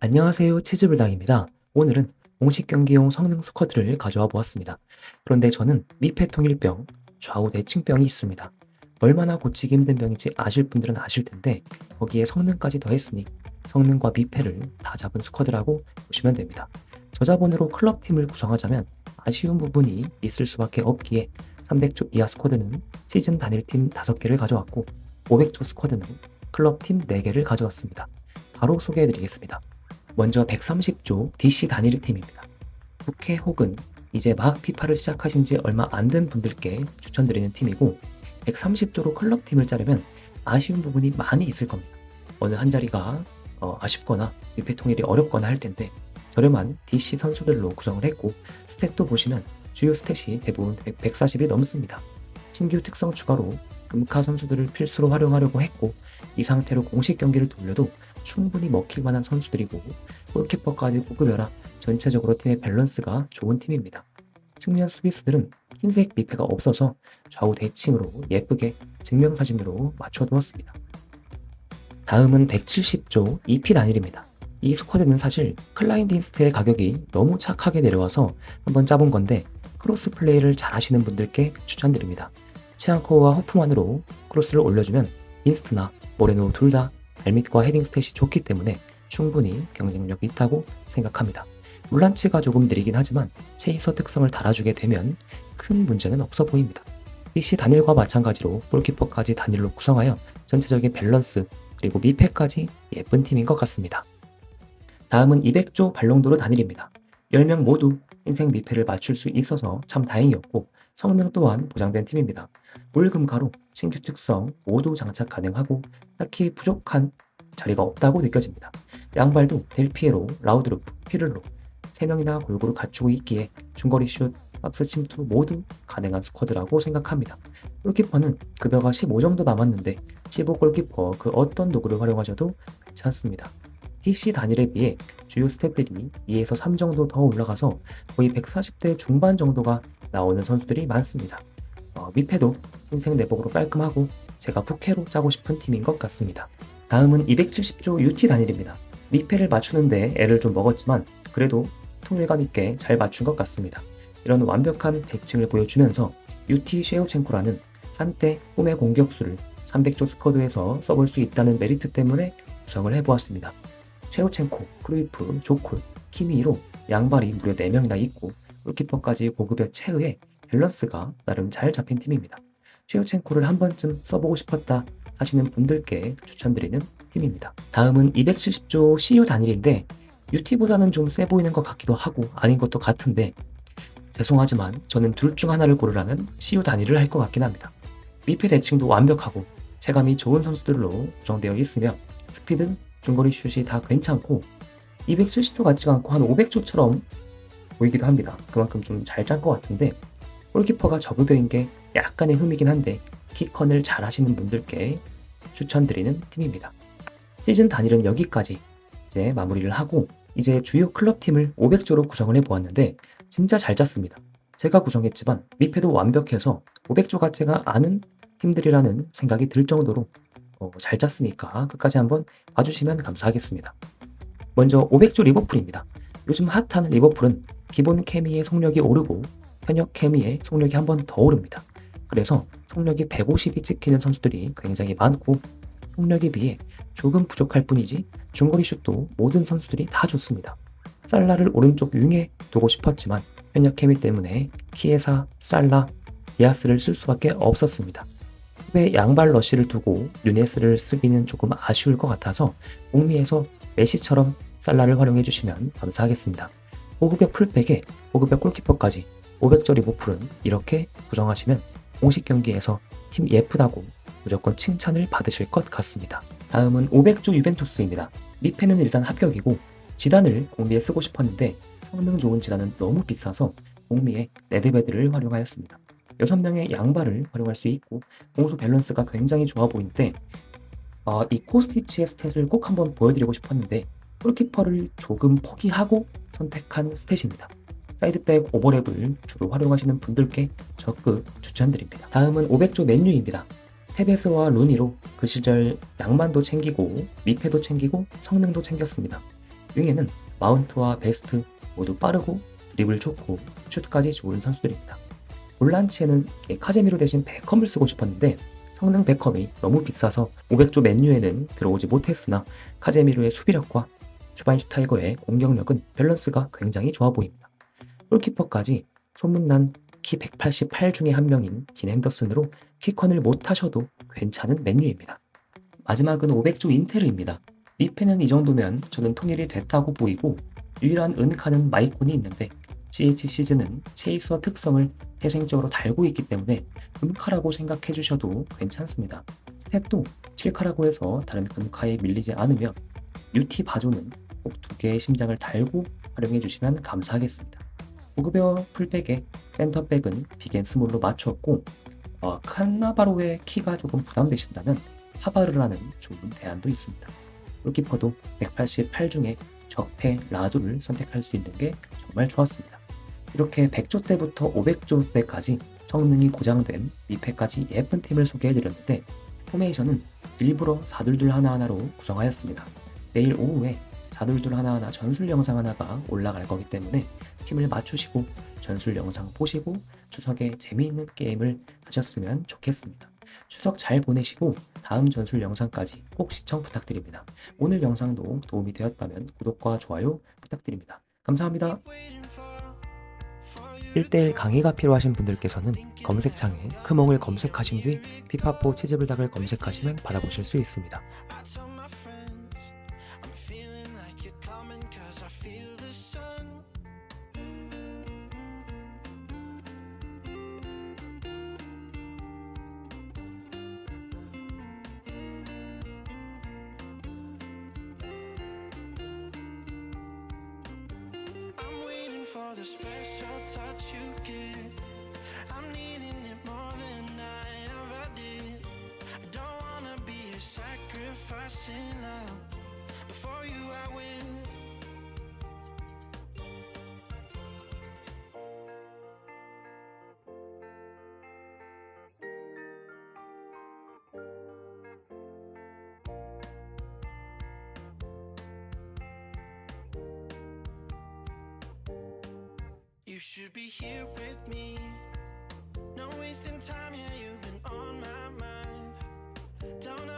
안녕하세요 치즈불닭입니다. 오늘은 공식 경기용 성능 스쿼드를 가져와 보았습니다. 그런데 저는 미패 통일병, 좌우 대칭병이 있습니다. 얼마나 고치기 힘든 병인지 아실 분들은 아실 텐데 거기에 성능까지 더했으니 성능과 미패를 다 잡은 스쿼드라고 보시면 됩니다. 저자본으로 클럽팀을 구성하자면 아쉬운 부분이 있을 수밖에 없기에 300조 이하 스쿼드는 시즌 단일팀 5개를 가져왔고 500조 스쿼드는 클럽팀 4개를 가져왔습니다. 바로 소개해 드리겠습니다. 먼저 130조 DC 단일 팀입니다. 국회 혹은 이제 막 피파를 시작하신 지 얼마 안 된 분들께 추천드리는 팀이고 130조로 클럽 팀을 짜려면 아쉬운 부분이 많이 있을 겁니다. 어느 한 자리가 어, 아쉽거나 위패 통일이 어렵거나 할 텐데 저렴한 DC 선수들로 구성을 했고 스탯도 보시면 주요 스탯이 대부분 140이 넘습니다. 신규 특성 추가로 금카 선수들을 필수로 활용하려고 했고 이 상태로 공식 경기를 돌려도 충분히 먹힐 만한 선수들이고 골키퍼까지 고급여라 전체적으로 팀의 밸런스가 좋은 팀입니다. 측면 수비수들은 흰색 미패가 없어서 좌우 대칭으로 예쁘게 증명사진으로 맞춰두었습니다. 다음은 170조 EP 단일입니다. 이 스쿼드는 사실 클라인드 인스트의 가격이 너무 착하게 내려와서 한번 짜본 건데 크로스 플레이를 잘 하시는 분들께 추천드립니다. 치앙코와 호프만으로 크로스를 올려주면 인스트나 모레노 둘 다 발밑과 헤딩 스탯이 좋기 때문에 충분히 경쟁력이 있다고 생각합니다. 물란치가 조금 느리긴 하지만 체이서 특성을 달아주게 되면 큰 문제는 없어 보입니다. PC 단일과 마찬가지로 골키퍼까지 단일로 구성하여 전체적인 밸런스 그리고 미패까지 예쁜 팀인 것 같습니다. 다음은 200조 발롱도르 단일입니다. 10명 모두 인생 미패를 맞출 수 있어서 참 다행이었고 성능 또한 보장된 팀입니다. 물 금가로 신규 특성 모두 장착 가능하고 딱히 부족한 자리가 없다고 느껴집니다. 양발도 델피에로, 라우드루프, 피를로 3명이나 골고루 갖추고 있기에 중거리 슛, 박스 침투 모두 가능한 스쿼드라고 생각합니다. 골키퍼는 급여가 15 정도 남았는데 15 골키퍼 그 어떤 도구를 활용하셔도 괜찮습니다. DC 단일에 비해 주요 스탯들이 2에서 3 정도 더 올라가서 거의 140대 중반 정도가 나오는 선수들이 많습니다. 어, 미패도 흰색 내복으로 깔끔하고 제가 부캐로 짜고 싶은 팀인 것 같습니다. 다음은 270조 UT 단일입니다. 미패를 맞추는데 애를 좀 먹었지만 그래도 통일감 있게 잘 맞춘 것 같습니다. 이런 완벽한 대칭을 보여주면서 UT 쉐우첸코라는 한때 꿈의 공격수를 300조 스쿼드에서 써볼 수 있다는 메리트 때문에 구성을 해보았습니다. 쉐우첸코, 크루이프, 조콜, 키미로 양발이 무려 4명이나 있고 골키퍼까지 고급의 체의에 밸런스가 나름 잘 잡힌 팀입니다. 쉐우첸코를 한 번쯤 써보고 싶었다 하시는 분들께 추천드리는 팀입니다. 다음은 270조 CU 단일인데 UT보다는 좀 세 보이는 것 같기도 하고 아닌 것도 같은데 죄송하지만 저는 둘 중 하나를 고르라면 CU 단일을 할 것 같긴 합니다. 미패 대칭도 완벽하고 체감이 좋은 선수들로 구성되어 있으며 스피드, 중거리 슛이 다 괜찮고 270조 같지가 않고 한 500조처럼 보이기도 합니다. 그만큼 좀 잘 짠 것 같은데 골키퍼가 저급여인 게 약간의 흠이긴 한데 키컨을 잘 하시는 분들께 추천드리는 팀입니다. 시즌 단일은 여기까지 이제 마무리를 하고 이제 주요 클럽 팀을 500조로 구성을 해보았는데 진짜 잘 짰습니다. 제가 구성했지만 미패도 완벽해서 500조 같지가 않은 팀들이라는 생각이 들 정도로 어, 잘 짰으니까 끝까지 한번 봐주시면 감사하겠습니다. 먼저 500조 리버풀입니다. 요즘 핫한 리버풀은 기본 케미의 속력이 오르고 현역 케미의 속력이 한 번 더 오릅니다. 그래서 속력이 150이 찍히는 선수들이 굉장히 많고 속력에 비해 조금 부족할 뿐이지 중거리 슛도 모든 선수들이 다 좋습니다. 살라를 오른쪽 윙에 두고 싶었지만 현역 케미 때문에 키에사, 살라, 디아스를 쓸 수밖에 없었습니다. 왜 양발 러쉬를 두고 누네스를 쓰기는 조금 아쉬울 것 같아서 북미에서 메시처럼 살라를 활용해 주시면 감사하겠습니다. 고급의 풀백에 고급의 골키퍼까지 500조 리버풀은 이렇게 구성하시면 공식 경기에서 팀 예쁘다고 무조건 칭찬을 받으실 것 같습니다. 다음은 500조 유벤투스입니다. 미패는 일단 합격이고 지단을 공미에 쓰고 싶었는데 성능 좋은 지단은 너무 비싸서 공미에 네드베드를 활용하였습니다. 6명의 양발을 활용할 수 있고 공수 밸런스가 굉장히 좋아 보이는데 어, 이 코스티치의 스탯을 꼭 한번 보여드리고 싶었는데 골키퍼를 조금 포기하고 선택한 스탯입니다. 사이드백 오버랩을 주로 활용하시는 분들께 적극 추천드립니다. 다음은 500조 맨유입니다. 테베스와 루니로 그 시절 낭만도 챙기고 미패도 챙기고 성능도 챙겼습니다. 윙에는 마운트와 베스트 모두 빠르고 드리블 좋고 슛까지 좋은 선수들입니다. 볼란치에는 카제미로 대신 베컴을 쓰고 싶었는데 성능 베컴이 너무 비싸서 500조 맨유에는 들어오지 못했으나 카제미로의 수비력과 슈바인슈타이거의 공격력은 밸런스가 굉장히 좋아 보입니다. 골키퍼까지 소문난 키 188 중에 한 명인 딘 핸더슨으로 키컨을 못하셔도 괜찮은 맨유입니다. 마지막은 500조 인테르입니다. 미페는 이 정도면 저는 통일이 됐다고 보이고 유일한 은카는 마이콘이 있는데 CH 시즌은 체이서 특성을 태생적으로 달고 있기 때문에 금카라고 생각해 주셔도 괜찮습니다. 스탯도 7카라고 해서 다른 금카에 밀리지 않으며 UT 바조는 꼭 두 개의 심장을 달고 활용해 주시면 감사하겠습니다. 고급여 풀백에 센터백은 빅앤스몰로 맞추었고 어, 칸나바로의 키가 조금 부담되신다면 하바르라는 좋은 대안도 있습니다. 골키퍼도 188 중에 적폐 라두를 선택할 수 있는 게 정말 좋았습니다. 이렇게 100조 때부터 500조 때까지 성능이 고장된 미패까지 예쁜 팀을 소개해드렸는데 포메이션은 일부러 4둘둘 하나하나로 구성하였습니다. 내일 오후에 4둘둘 하나하나 전술 영상 하나가 올라갈 거기 때문에 팀을 맞추시고 전술 영상 보시고 추석에 재미있는 게임을 하셨으면 좋겠습니다. 추석 잘 보내시고 다음 전술 영상까지 꼭 시청 부탁드립니다. 오늘 영상도 도움이 되었다면 구독과 좋아요 부탁드립니다. 감사합니다. 1대1 강의가 필요하신 분들께서는 검색창에 크몽을 검색하신 뒤 피파포 치즈불닭을 검색하시면 받아보실 수 있습니다. The special touch you give. I'm needing it more than I ever did. I don't wanna be a sacrificing love. Before you, I will. Should be here with me. No wasting time, yeah, you've been on my mind. Don't